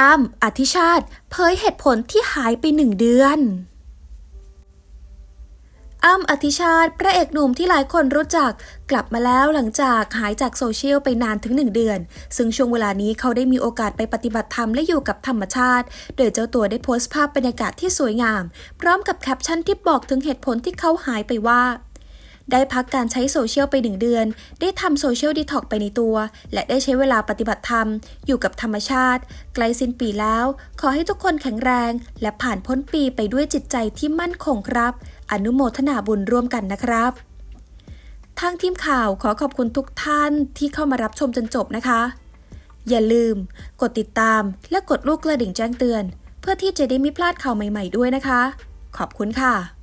อ้ำอธิชาติเผยเหตุผลที่หายไปหนึ่งเดือนอ้ำอธิชาติ พระเอกหนุ่มที่หลายคนรู้จักกลับมาแล้วหลังจากหายจากโซเชียลไปนานถึงหนึ่งเดือน ซึ่งช่วงเวลานี้เขาได้มีโอกาสไปปฏิบัติธรรมและอยู่กับธรรมชาติ โดยเจ้าตัวได้โพสต์ภาพบรรยากาศที่สวยงาม พร้อมกับแคปชั่นที่บอกถึงเหตุผลที่เขาหายไปว่า ได้พักการใช้โซเชียลไปหนึ่งเดือน ได้ทำโซเชียลดีท็อกไปในตัว และได้ใช้เวลาปฏิบัติธรรม อยู่กับธรรมชาติ ใกล้สิ้นปีแล้ว ขอให้ทุกคนแข็งแรง และผ่านพ้นปีไปด้วยจิตใจที่มั่นคงครับ อนุโมทนาบุญร่วมกันนะครับ ทางทีมข่าวขอขอบคุณทุกท่านที่เข้ามารับชมจนจบนะคะ อย่าลืม กดติดตาม และกดลูกกระดิ่งแจ้งเตือน เพื่อที่จะได้ไม่พลาดข่าวใหม่ ๆ ด้วยนะคะ ขอบคุณค่ะ